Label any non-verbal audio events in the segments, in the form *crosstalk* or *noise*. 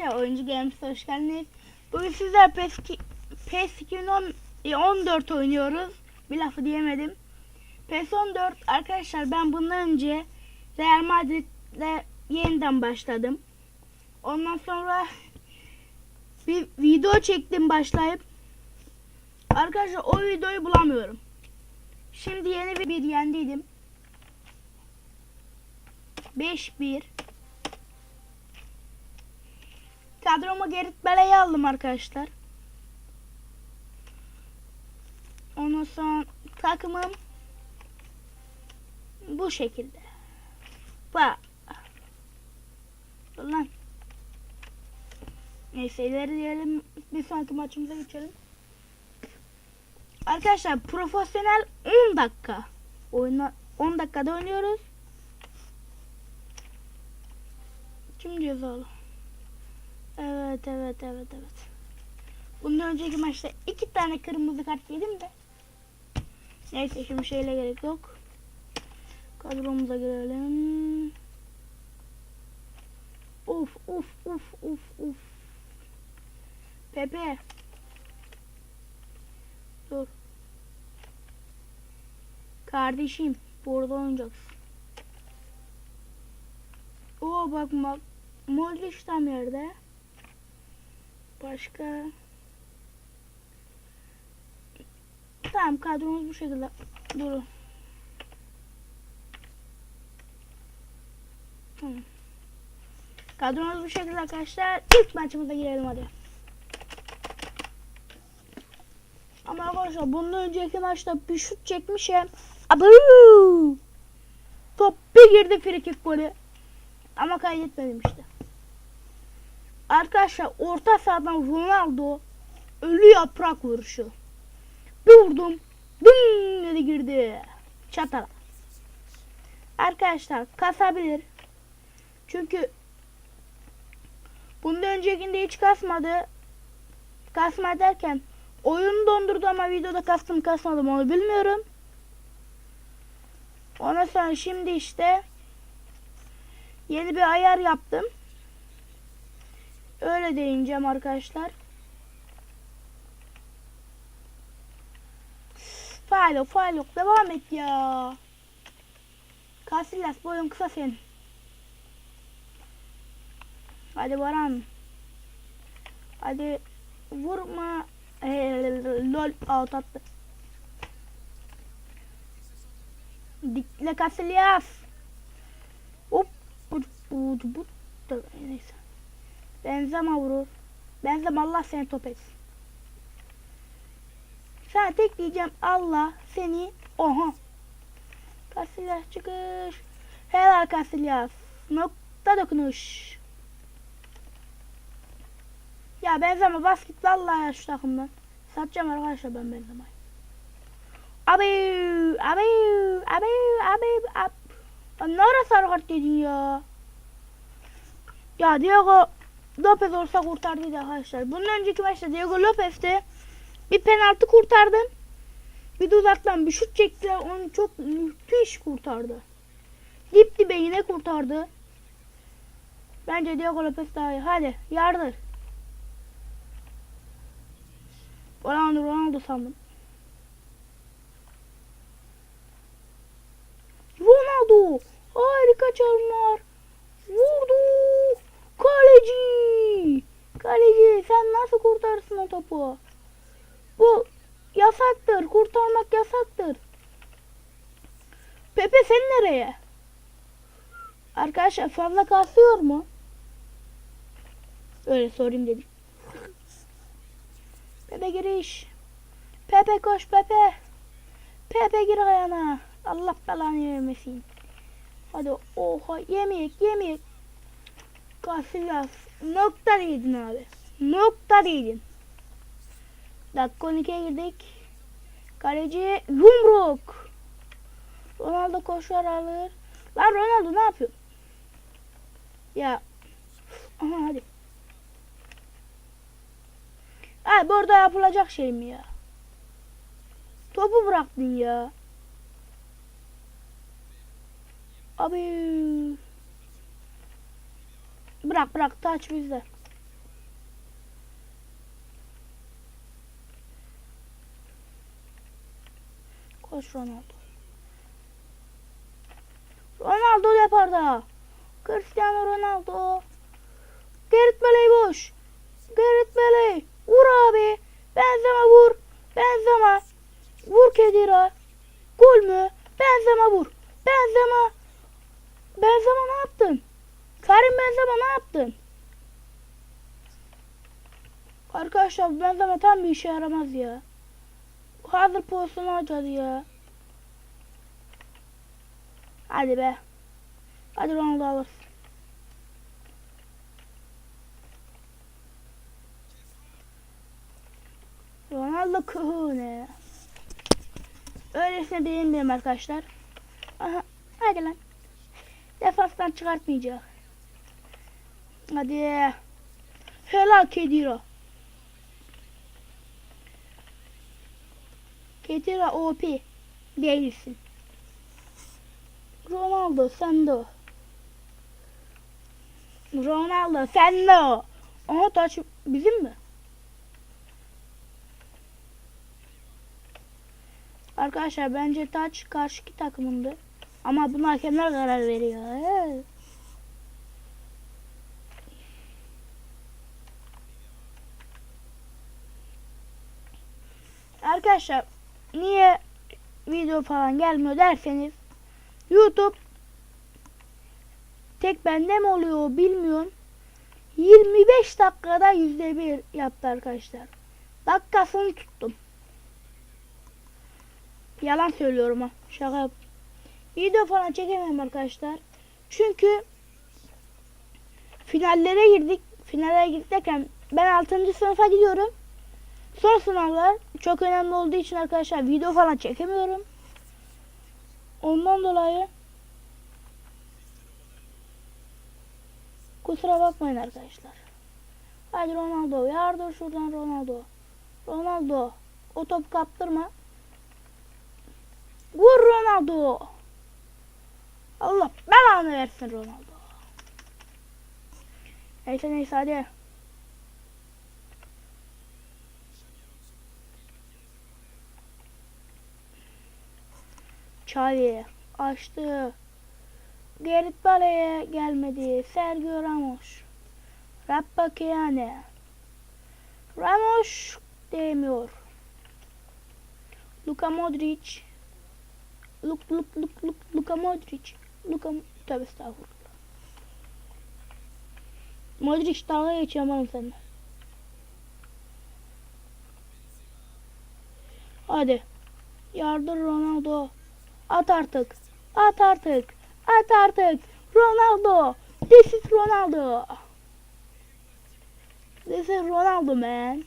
Arkadaşlar oyuncu Games'e hoş geldiniz. Bugün sizler PES, PES 2014 oynuyoruz. Bir lafı diyemedim. PES 14 arkadaşlar ben bundan önce Real Madrid'le yeniden başladım. Ondan sonra bir video çektim başlayıp. Arkadaşlar o videoyu bulamıyorum. Şimdi yeni bir, bir yendiydim. 5-1 Kadroma Gerrit Bele'yi aldım arkadaşlar. Ondan sonra takımım bu şekilde. Bak. Lan. Neyse ilerleyelim. Bir sonraki maçımıza geçelim. Arkadaşlar profesyonel 10 dakika. Oyuna 10 dakikada oynuyoruz. Kim cezalı? Evet evet evet evet. Bundan önceki maçta iki tane kırmızı kart yedim de. Neyse şimdi şeyle gerek yok. Kadromuza girelim. Uf uf uf uf uf. Pepe. Dur. Kardeşim burada oynayacaksın. Oo bak bak. Modric tam yerde. Başka. Tamam kadromuz bu şekilde. Durun. Tamam. Kadromuz bu şekilde arkadaşlar. İlk maçımıza girelim hadi. Ama arkadaşlar bundan önceki maçta bir şut çekmişim. Abu! Top bir girdi frikik golü. Ama kaydetmedim işte. Arkadaşlar orta sahadan Ronaldo ölü yaprak vuruşu. Bir vurdum. Bım dedi girdi. Çatal. Arkadaşlar kasabilir. Çünkü bundan öncekinde hiç kasmadı. Kasma derken oyunu dondurdu ama videoda kastım kasmadım onu bilmiyorum. Ondan sonra şimdi işte yeni bir ayar yaptım. Öyle değineceğim arkadaşlar. Faal yok, faal yok. Devam et ya. Casillas boyun kısa senin. Hadi Baran. Hadi vurma. Ee, lol out attı. Dikle Casillas. Hop. Bu, bu, bu. Neyse. Benzema vurur. Benzema Allah seni top etsin. Sana tek diyeceğim Allah seni oha. Casillas çıkış. Helal Casillas. Nokta dokunuş. Ya Benzema bas git vallahi ya şu takımdan. Satacağım arkadaşlar ben Benzema'yı. Abi, abi, abi, abi, abi. Ne ara sarı kart yedin ya? Ya Diego Lopez olsa kurtardıydı arkadaşlar. Bundan önceki maçta Diego Lopez'te bir penaltı kurtardım. Bir de uzaktan bir şut çektiler. Onu çok müthiş kurtardı. Dip dibe yine kurtardı. Bence Diego Lopez daha iyi. Hadi yardır. Ronaldo Ronaldo sandım. Ronaldo. Harika çalımlar. Vurdu. Kaleci. Kaleci sen nasıl kurtarsın o topu? Bu yasaktır. Kurtarmak yasaktır. Pepe sen nereye? Arkadaşlar fazla kasıyor mu? Öyle sorayım dedim. Pepe giriş. Pepe koş Pepe. Pepe gir ayağına. Allah belanı vermesin. Hadi oha yemek yemek. Casillas nokta değdin abi. Nokta değdin. Dakika 12'ye girdik. Kaleci yumruk. Ronaldo koşar alır. Lan Ronaldo ne yapıyor? Ya. Aha hadi. Ha burada yapılacak şey mi ya? Topu bıraktın ya. Abi. Bırak bırak taç bizde. Koş Ronaldo. Ronaldo deparda. Cristiano Ronaldo. Gerrit Mele'yi boş. Gerrit Mele. Vur abi. Benzema vur. Benzema. Vur Kedira. Gol mü? Benzema vur. Benzema. Benzema ne yaptın? Karim Benzema ne yaptın? Arkadaşlar Benzema tam bir işe yaramaz ya. Hazır pozisyonu harcadı ya. Hadi be. Hadi Ronaldo alırsın. Ronaldo Kuhune. Öylesine beğenmiyorum arkadaşlar. Aha, hadi lan. Defanstan çıkartmayacak. Hadi. Helal Kedira. Kedira OP. Değilsin. Ronaldo sen de o. Ronaldo sen de o. Aha taç bizim mi? Arkadaşlar bence taç karşıki takımındı. Ama bunu hakemler karar veriyor. He. Arkadaşlar niye video falan gelmiyor derseniz YouTube tek bende mi oluyor bilmiyorum. 25 dakikada %1 yaptı arkadaşlar. Dakikasını tuttum. Yalan söylüyorum ha. Şaka yap. Video falan çekemem arkadaşlar. Çünkü finallere girdik. Finallere girdik derken ben 6. sınıfa gidiyorum. Son sınavlar çok önemli olduğu için arkadaşlar video falan çekemiyorum. Ondan dolayı kusura bakmayın arkadaşlar. Hadi Ronaldo yardır şuradan Ronaldo. Ronaldo o topu kaptırma. Vur Ronaldo. Allah belanı versin Ronaldo. Neyse neyse hadi. Xavi açtı. Gerrit Bale'ye gelmedi. Sergio Ramos. Rappa Keane. Ramos demiyor. Luka Modric. Luk luk luk luk Luka Modric. Luka tövbe estağfurullah. Modric dalga geçiyor oğlum seninle. Hadi. Yardır Ronaldo. At artık. At artık. At artık. Ronaldo. This is Ronaldo. This is Ronaldo man.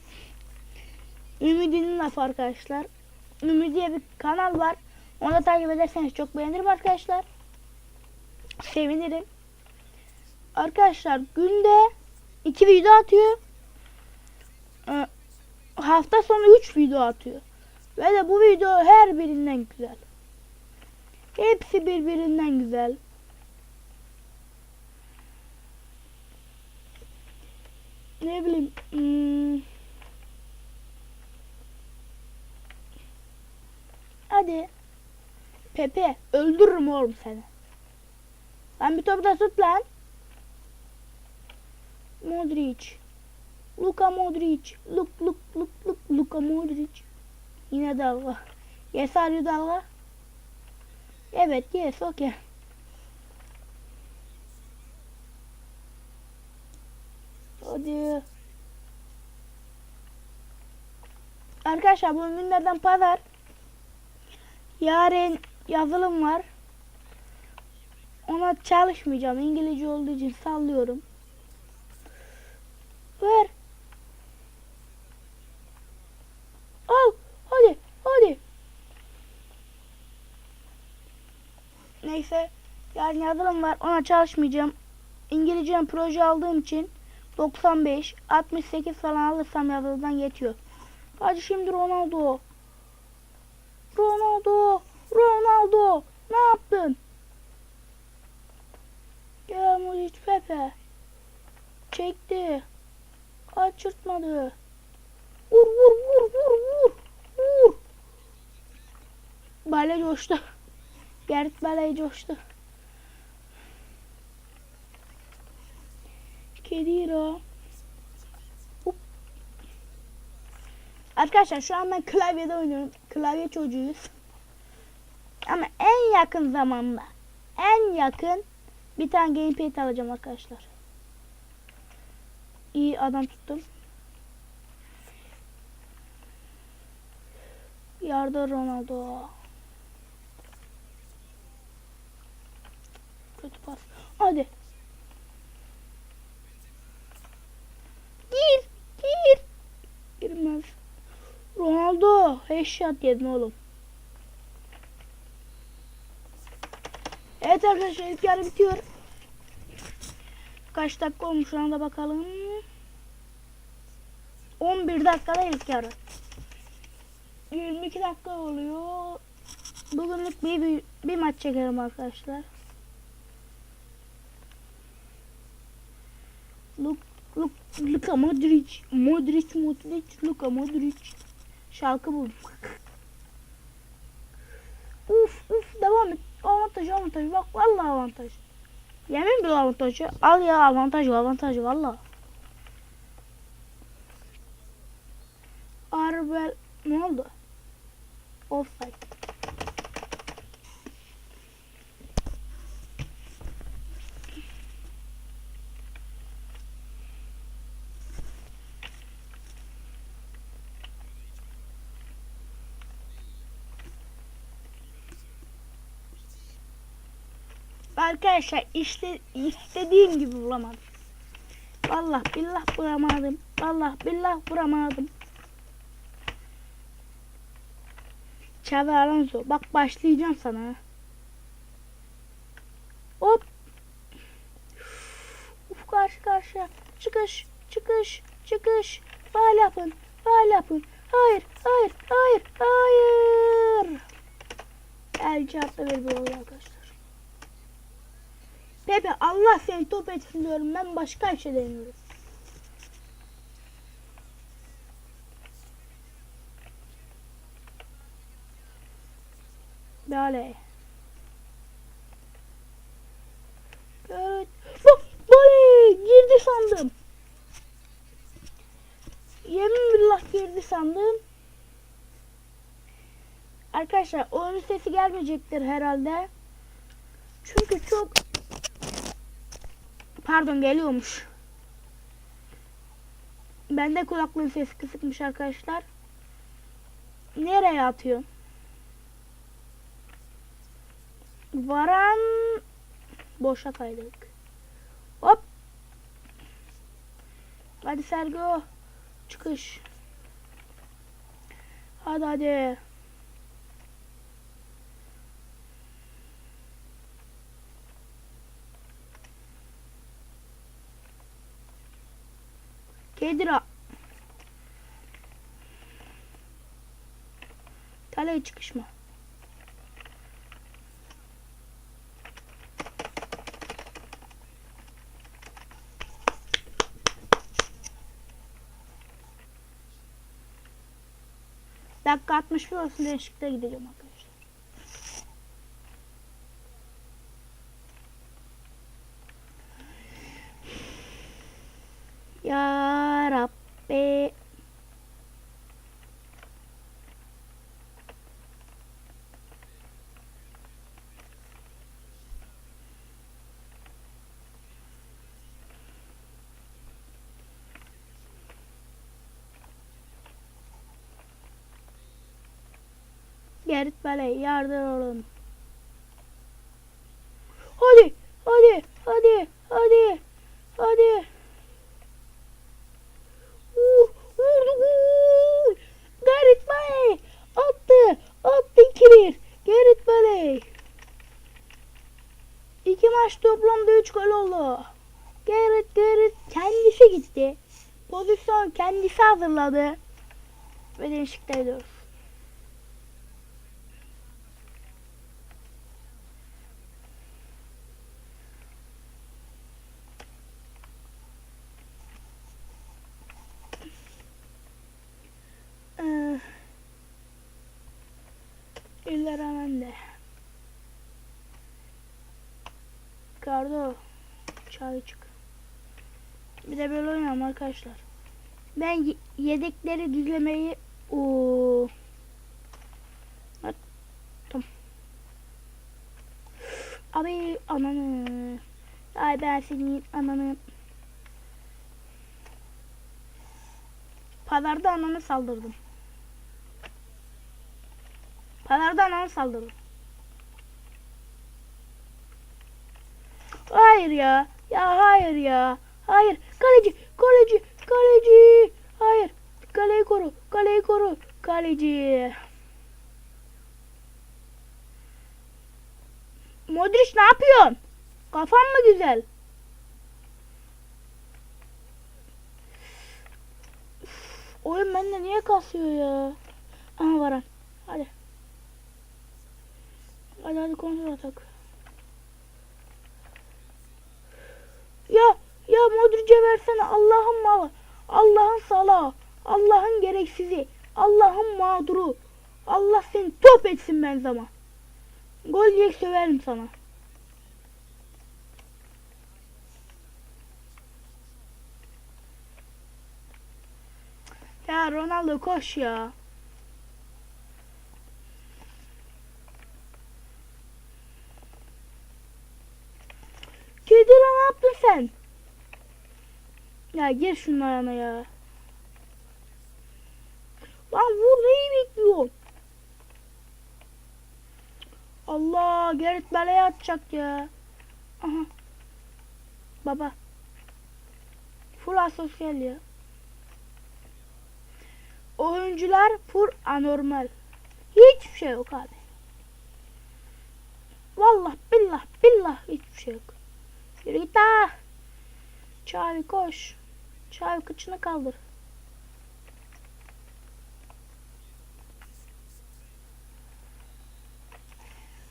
Ümidi'nin lafı arkadaşlar. Ümidi diye bir kanal var. Onu da takip ederseniz çok beğenirim arkadaşlar. Sevinirim. Arkadaşlar günde iki video atıyor. Ee, Hafta sonu 3 video atıyor. Ve de bu video her birinden güzel. Hepsi birbirinden güzel. Ne bileyim. hmm. Hadi. Pepe öldürürüm oğlum seni. Lan bir topu da tut lan. Modric. Luka Modric. Luk luk luk luk Luka Modric. Yine dalga. Yes are you dalga? Evet yes okay. Hadi. Arkadaşlar bu günlerden pazar. Yarın yazılım var. Ona çalışmayacağım. İngilizce olduğu için sallıyorum. Ver. Al. Hadi. Hadi. Neyse. Yarın yazılım var. Ona çalışmayacağım. İngilizce proje aldığım için 95, 68 falan alırsam yazılıdan yetiyor. Hadi şimdi Ronaldo. Ronaldo. Ronaldo. Ne yaptın? Gel Modric Pepe. Çekti. Kaçırtmadı. Vur vur vur vur vur. Vur. Bale coştu. *laughs* Gerrit Bale coştu. Kedira. Hop. Arkadaşlar şu an ben klavyede oynuyorum. Klavye çocuğuyuz. Ama en yakın zamanda en yakın bir tane gamepad alacağım arkadaşlar. İyi adam tuttum. Yardım Ronaldo. Kötü pas. Hadi. Gir. Gir. Girmez. Ronaldo. Headshot yedin oğlum. Evet arkadaşlar ilk yarı bitiyor. Kaç dakika olmuş şu anda bakalım. 11 dakikada ilk yarı. 22 dakika oluyor. Bugünlük bir, bir, bir maç çekelim arkadaşlar. Look, look, Luka Modric, Modric, Modric, Luka Modric. Şarkı buldum. uf, uf, devam et. Avantaj, avantaj. Bak vallahi avantaj. Yemin bir avantajı. Al ya avantaj, avantaj valla. Arbel ne oldu? Offside. Arkadaşlar işte istediğim gibi bulamadım. Vallahi billah vuramadım. Vallahi billah vuramadım. Xavi Alonso. Bak başlayacağım sana. Hop. Uf karşı karşıya. Çıkış. Çıkış. Çıkış. Faal yapın. Faal yapın. Hayır. Hayır. Hayır. Hayır. El çarptı bir oluyor arkadaşlar. Pepe Allah seni top etsin diyorum. Ben başka bir şey demiyorum. Dale. Evet. Bak, Bale girdi sandım. Yemin billah girdi sandım. Arkadaşlar oyun sesi gelmeyecektir herhalde. Çünkü çok Pardon geliyormuş. Bende kulaklığın sesi kısıkmış arkadaşlar. Nereye atıyor? Varan boşa kaydık. Hop. Hadi Sergo. Çıkış. Hadi hadi. Kedira. Kaleye çıkışma. Dakika 61 olsun değişikliğe gideceğim arkadaşlar. Ya Gerrit Bale yardım olun. Hadi, hadi, hadi, hadi, hadi. Uh, vurdu, uh. Gerrit Bale attı, attı 2-1. Gerrit Bale. İki maç toplamda 3 gol oldu. Gerrit, Gerrit kendisi gitti. Pozisyon kendisi hazırladı. Ve değişikliğe ediyoruz. De. Kardo. Çay çık. Bir de böyle oynayalım arkadaşlar. Ben ye- yedekleri düzlemeyi o Tamam. Abi ananı. Ay ben senin ananı. Pazarda ananı saldırdım. Pazarda ananı saldırdım. Hayır ya. Ya hayır ya. Hayır. Kaleci. Kaleci. Kaleci. Hayır. Kaleyi koru. Kaleyi koru. Kaleci. Modric ne yapıyorsun? Kafan mı güzel? Oyun bende niye kasıyor ya? Aha varan. Hadi. Hadi hadi kontrol atak. Ya ya Modric'e versene Allah'ın malı. Allah'ın salağı. Allah'ın gereksizi. Allah'ın mağduru. Allah seni top etsin ben zaman. Gol yiyek söverim sana. Ya Ronaldo koş ya. Kedira ne yaptın sen? Ya gir şunun ayağına ya. Lan vur neyi bekliyorsun? Allah Gerrit baleye atacak ya. Aha. Baba. Full asosyal ya. Oyuncular full anormal. Hiçbir şey yok abi. Vallahi billah billah hiçbir şey yok. Yürü git koş. Çavi kıçını kaldır.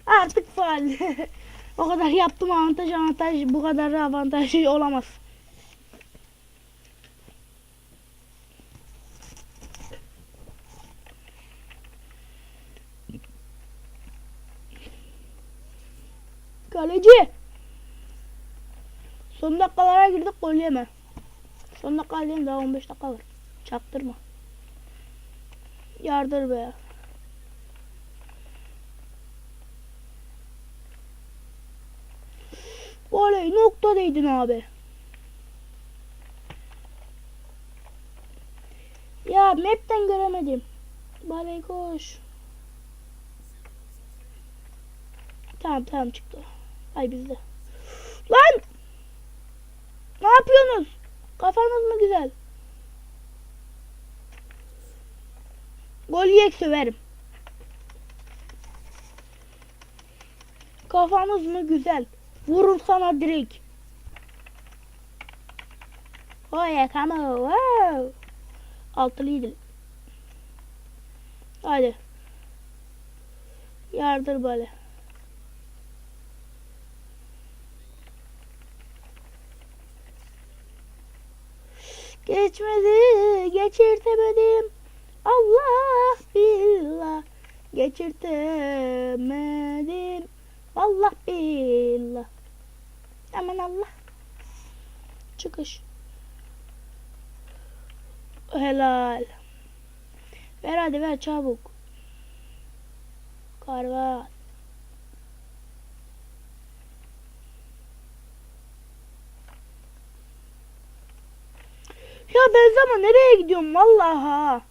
Artık faal. *laughs* o kadar yaptım avantaj avantaj bu kadar avantaj olamaz. Kaleci. Son dakikalara girdik gol yeme. Son dakika değil daha 15 dakika var. Çaktırma. Yardır be. Oley noktadaydın abi. Ya map'ten göremedim. Baley koş. Tamam tamam çıktı. Ay bizde. Lan! Ne yapıyorsunuz? Kafanız mı güzel? Gol yiyek söverim. Kafanız mı güzel? Vurun sana direkt. Come on. Wow. Altılıydı. Hadi. Yardır böyle. Geçmedi, geçirtemedim. Allah billah, geçirtemedim. Allah billah. Aman Allah. Çıkış. Helal. Ver hadi ver çabuk. Karvat. Ya Benzema nereye gidiyorum vallahi ha.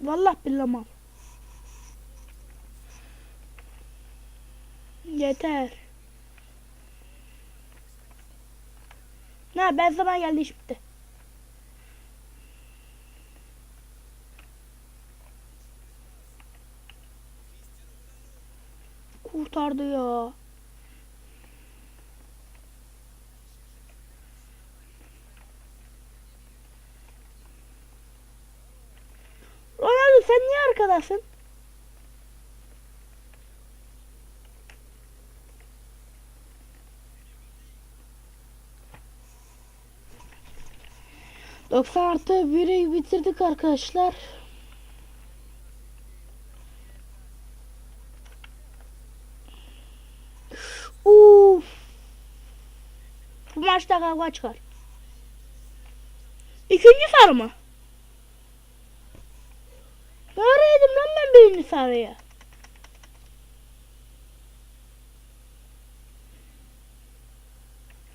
Vallahi billahi mal. Yeter. Ne Benzema geldi iş bitti. Kurtardı ya. Ronaldo sen arkadasın? 90 artı 1'i bitirdik arkadaşlar. Uf. Bu maçta kavga çıkar. İkinci sarı mı? Birinci sarıya?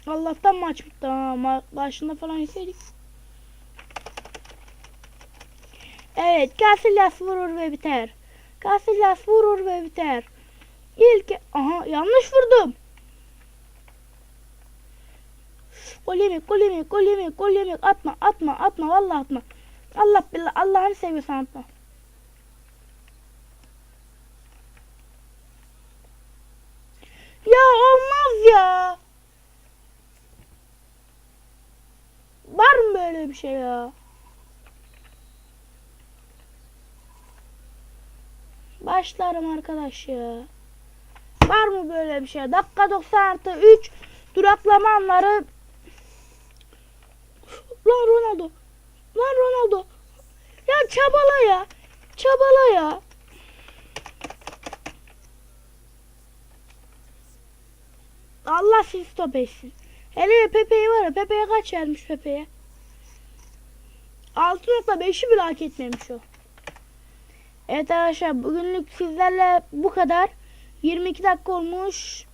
Allah'tan maç. Ma- Başında falan yeseydik. Evet, Casillas vurur ve biter. Casillas vurur ve biter. İlk aha yanlış vurdum. Gol yemek, gol yemek. Atma, atma, atma. Vallahi atma. Allah billah, Allah'ını seviyorsan atma. Ya olmaz ya. Var mı böyle bir şey ya? Başlarım arkadaş ya. Var mı böyle bir şey? Dakika 90 artı 3 duraklama anları. Lan Ronaldo. Lan Ronaldo. Ya çabala ya. Çabala ya. Allah sizi stop etsin. Hele Pepe'yi var ya Pepe'ye kaç vermiş Pepe'ye? 6.5'i bile hak etmemiş o. Evet arkadaşlar bugünlük sizlerle bu kadar. 22 dakika olmuş.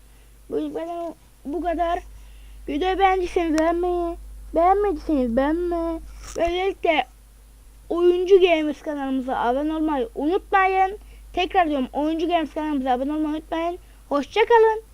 Bu kadar. Videoyu beğendiyseniz beğenmeyi, beğenmediyseniz beğenmeyi. Böylelikle Oyuncu Gamers kanalımıza abone olmayı unutmayın. Tekrar diyorum Oyuncu Gamers kanalımıza abone olmayı unutmayın. Hoşçakalın.